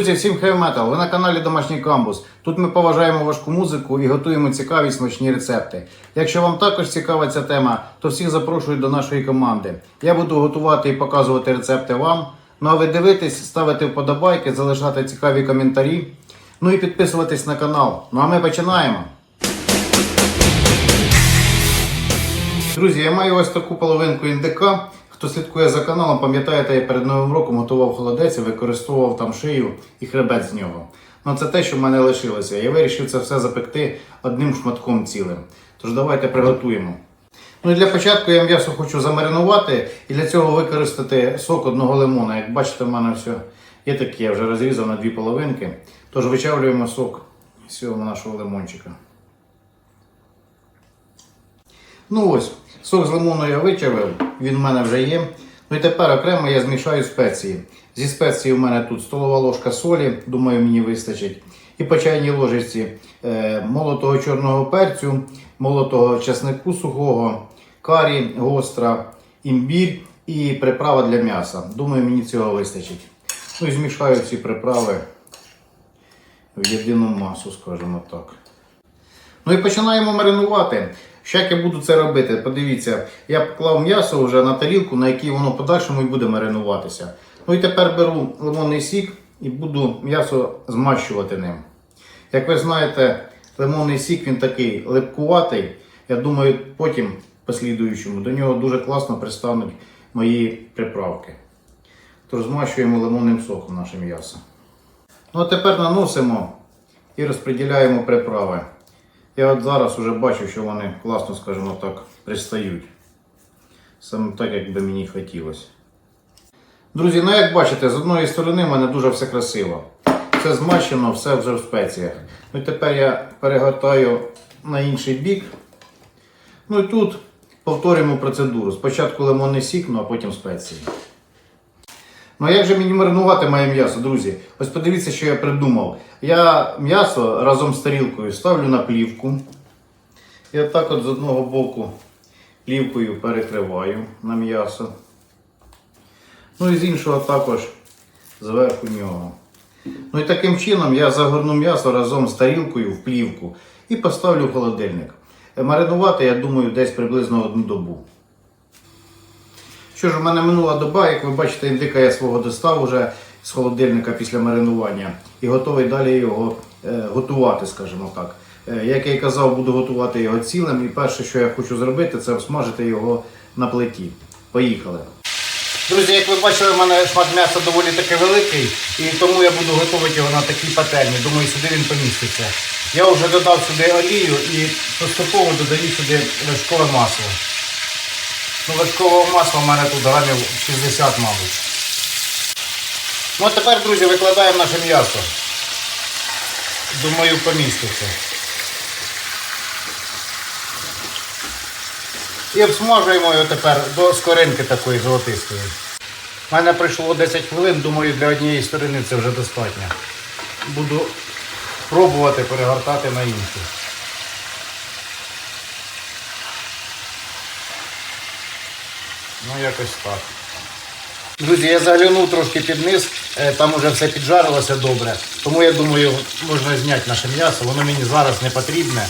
Друзі, всім хев метал! Ви на каналі Домашній Камбус. Тут ми поважаємо важку музику і готуємо цікаві смачні рецепти. Якщо вам також цікава ця тема, то всіх запрошую до нашої команди. Я буду готувати і показувати рецепти вам. Ну а ви дивитесь, ставити вподобайки, залишати цікаві коментарі. Ну і підписуватись на канал. Ну а ми починаємо. Друзі, я маю ось таку половинку індика. Хто слідкує за каналом, пам'ятаєте, я перед новим роком готував холодець і використовував там шию і хребет з нього. Ну це те, що в мене лишилося. Я вирішив це все запекти одним шматком цілим. Тож давайте приготуємо. Ну і для початку я м'ясо хочу замаринувати і для цього використати сок одного лимона. Як бачите, в мене все є таке, я вже розрізав на дві половинки. Тож вичавлюємо сок з цього нашого лимончика. Ну ось, сок з лимону я вичавив, він в мене вже є. Ну і тепер окремо я змішаю спеції. Зі спеції у мене тут столова ложка солі, думаю, мені вистачить. І по чайній ложечці е, молотого чорного перцю, молотого чеснику сухого, карі, гостра, імбір і приправа для м'яса. Думаю, мені цього вистачить. Ну і змішаю ці приправи в єдину масу, скажімо так. Ну і починаємо маринувати. Що як я буду це робити? Подивіться, я поклав м'ясо вже на тарілку, на якій воно подальшому і буде маринуватися. Ну і тепер беру лимонний сік і буду м'ясо змащувати ним. Як ви знаєте, лимонний сік він такий липкуватий. Я думаю, потім, послідуючому, до нього дуже класно пристануть мої приправки. Тож змащуємо лимонним соком наше м'ясо. Ну а тепер наносимо і розподіляємо приправи. Я от зараз вже бачу, що вони класно, скажімо так, пристають. Саме так, як би мені хотілося. Друзі, ну як бачите, з одної сторони в мене дуже все красиво. Все змащено, все вже в спеціях. Ну і тепер я перегортаю на інший бік. Ну і тут повторюємо процедуру. Спочатку лимонний сік, ну а потім спеції. Ну а як же мені маринувати моє м'ясо, друзі? Ось подивіться, що я придумав. Я м'ясо разом з тарілкою ставлю на плівку. І отак от з одного боку плівкою перекриваю на м'ясо. Ну і з іншого також зверху нього. Ну і таким чином я загорну м'ясо разом з тарілкою в плівку і поставлю в холодильник. Маринувати, я думаю, десь приблизно одну добу. Що ж, у мене минула доба, як ви бачите, індика я свого достав уже з холодильника після маринування і готовий далі його е, готувати, скажімо так. Е, як я і казав, буду готувати його цілим. І перше, що я хочу зробити, це обсмажити його на плиті. Поїхали. Друзі, як ви бачили, у мене шмат м'яса доволі таки великий, і тому я буду готувати його на такій пательні. Думаю, сюди він поміститься. Я вже додав сюди олію і поступово додаю сюди вершкове масло. Ну, масла в мене тут грамів 60, мабуть. Ну а тепер, друзі, викладаємо наше м'ясо. Думаю, поміститься. І обсмажуємо його тепер до скоринки такої золотистої. У мене пройшло 10 хвилин, думаю, для однієї сторони це вже достатньо. Буду пробувати перегортати на іншу. Ну, якось так. Друзі, я заглянув трошки під низ, е, там вже все піджарилося добре. Тому я думаю, можна зняти наше м'ясо. Воно мені зараз не потрібне.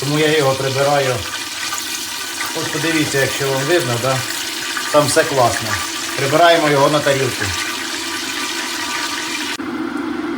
Тому я його прибираю. Ось подивіться, якщо вам видно, да? там все класно. Прибираємо його на тарілку.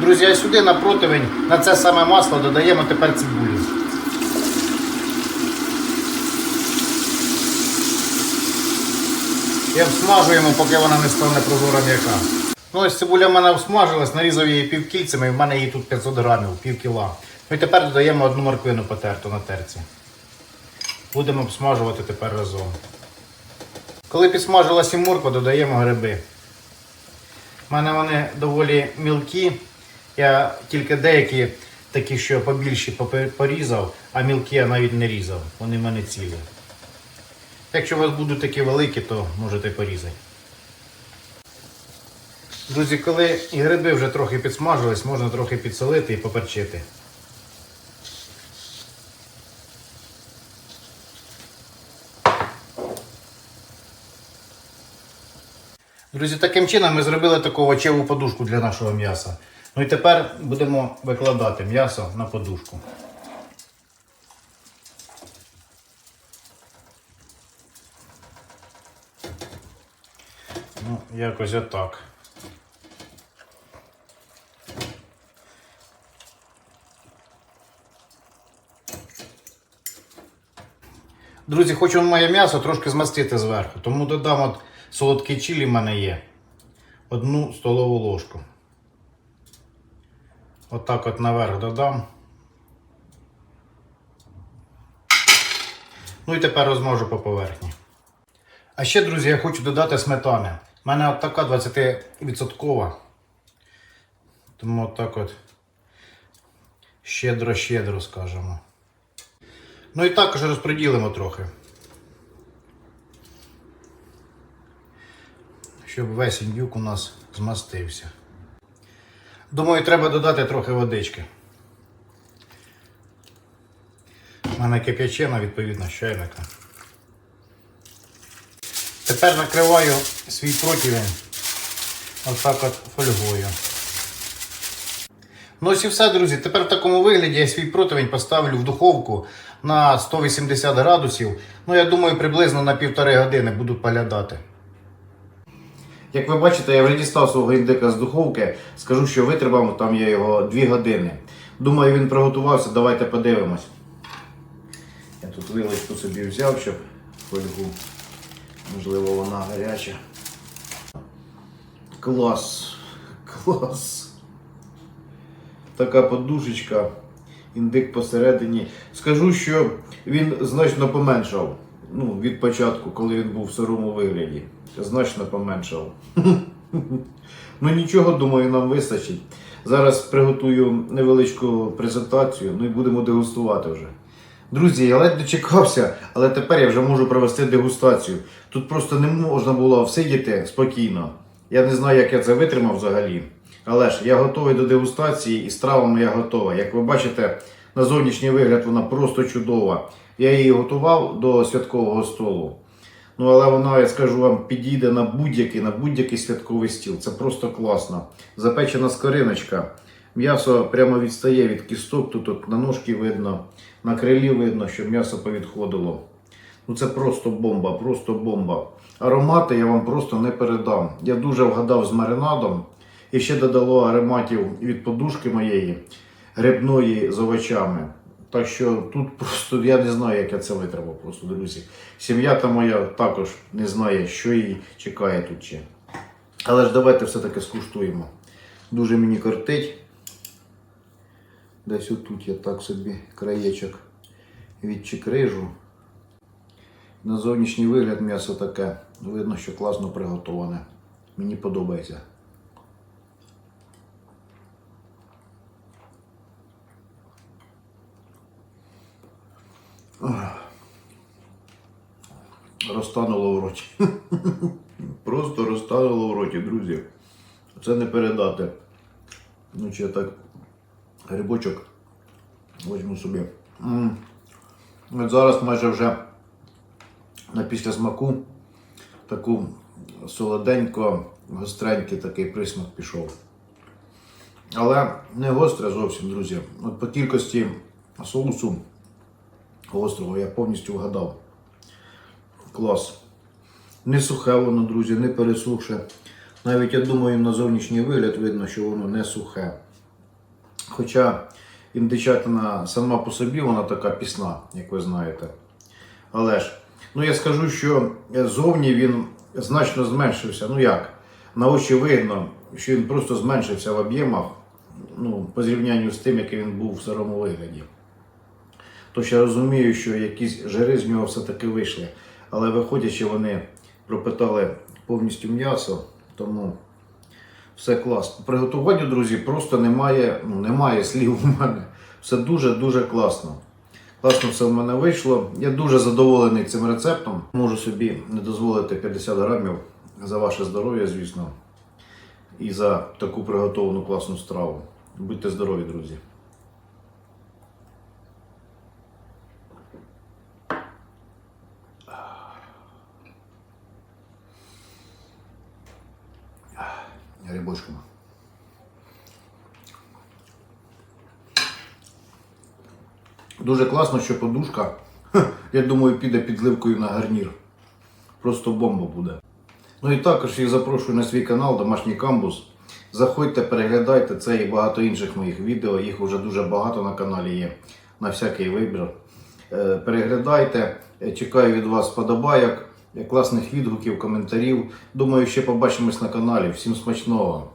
Друзі, а сюди на противень, на це саме масло додаємо тепер цибулю. І обсмажуємо, поки вона не стане прозора м'яка. Ну ось цибуля в мене обсмажилась, нарізав її півкільцями, і в мене її тут 500 грамів, пів кіла. Ну і тепер додаємо одну морквину потерту на терці. Будемо обсмажувати тепер разом. Коли підсмажилася морква, додаємо гриби. У мене вони доволі мілкі. Я тільки деякі такі, що побільші порізав, а мілкі я навіть не різав. Вони в мене цілі. Якщо у вас будуть такі великі, то можете порізати. Друзі, коли і гриби вже трохи підсмажились, можна трохи підсолити і поперчити. Друзі, таким чином ми зробили таку овочеву подушку для нашого м'яса. Ну і тепер будемо викладати м'ясо на подушку. Ну, якось отак. Друзі, хочу моє м'ясо трошки змастити зверху, тому додам от солодкий чилі в мене є. Одну столову ложку. Отак от наверх додам. Ну і тепер розмножу по поверхні. А ще, друзі, я хочу додати сметани. У мене от така 20%. Тому от от щедро-щедро скажемо. Ну і також розподілимо трохи. Щоб весь індюк у нас змастився. Думаю, треба додати трохи водички. У мене кип'ячена, відповідно, з чайника. Тепер накриваю свій противень отак от фольгою. Ну ось і все, друзі. Тепер в такому вигляді я свій противень поставлю в духовку на 180 градусів. Ну, я думаю, приблизно на півтори години буду поглядати. Як ви бачите, я вже дістав свого індика з духовки. Скажу, що витримав там я його 2 години. Думаю, він приготувався. Давайте подивимось. Я тут вилочку собі взяв, щоб фольгу. Можливо, вона гаряча. Клас. Клас. Така подушечка. Індик посередині. Скажу, що він значно поменшав. Ну, від початку, коли він був в сирому вигляді. Значно поменшав. ну нічого, думаю, нам вистачить. Зараз приготую невеличку презентацію, ну і будемо дегустувати вже. Друзі, я ледь дочекався, але тепер я вже можу провести дегустацію. Тут просто не можна було всидіти спокійно. Я не знаю, як я це витримав взагалі. Але ж я готовий до дегустації і страва моя готова. Як ви бачите, на зовнішній вигляд вона просто чудова. Я її готував до святкового столу. Ну, але вона, я скажу вам, підійде на будь-який, на будь-який святковий стіл. Це просто класно. Запечена скориночка. М'ясо прямо відстає від кісток. Тут от на ножки видно, на крилі видно, що м'ясо повідходило. Ну це просто бомба, просто бомба. Аромати я вам просто не передам. Я дуже вгадав з маринадом. І ще додало ароматів від подушки моєї грибної з овочами. Так що тут просто я не знаю, як я це витримав, просто друзі. Сім'я та моя також не знає, що її чекає тут ще. Але ж давайте все-таки скуштуємо. Дуже мені кортить. Десь отут я так собі краєчок відчикрижу. На зовнішній вигляд м'ясо таке. Видно, що класно приготоване. Мені подобається. Розтануло в роті. Просто розтануло в роті, друзі. Це не передати. Ну, чи я так грибочок візьму собі. От зараз майже вже на після смаку таку солоденько, гостренький такий присмак пішов. Але не гостре зовсім, друзі. От по кількості соусу гострого я повністю вгадав. Клас. Не сухе воно, друзі, не пересухше. Навіть я думаю, на зовнішній вигляд видно, що воно не сухе. Хоча індичатина сама по собі вона така пісна, як ви знаєте. Але ж, ну я скажу, що зовні він значно зменшився. Ну як? На очі видно, що він просто зменшився в об'ємах ну, по зрівнянню з тим, який він був в сирому вигляді. Тож я розумію, що якісь жири з нього все-таки вийшли. Але виходячи, вони пропитали повністю м'ясо, тому все класно. Приготування, друзі, просто немає, ну, немає слів у мене. Все дуже-дуже класно. Класно все в мене вийшло. Я дуже задоволений цим рецептом. Можу собі не дозволити 50 грамів за ваше здоров'я, звісно. І за таку приготовану класну страву. Будьте здорові, друзі! Грибочками. Дуже класно, що подушка, я думаю, піде підливкою на гарнір. Просто бомба буде. Ну і також їх запрошую на свій канал Домашній камбус. Заходьте, переглядайте це і багато інших моїх відео. Їх вже дуже багато на каналі є. На всякий вибір. Е, Переглядайте. Е, Чекаю від вас подобайок, класних відгуків, коментарів. Думаю, ще побачимось на каналі. Всім смачного!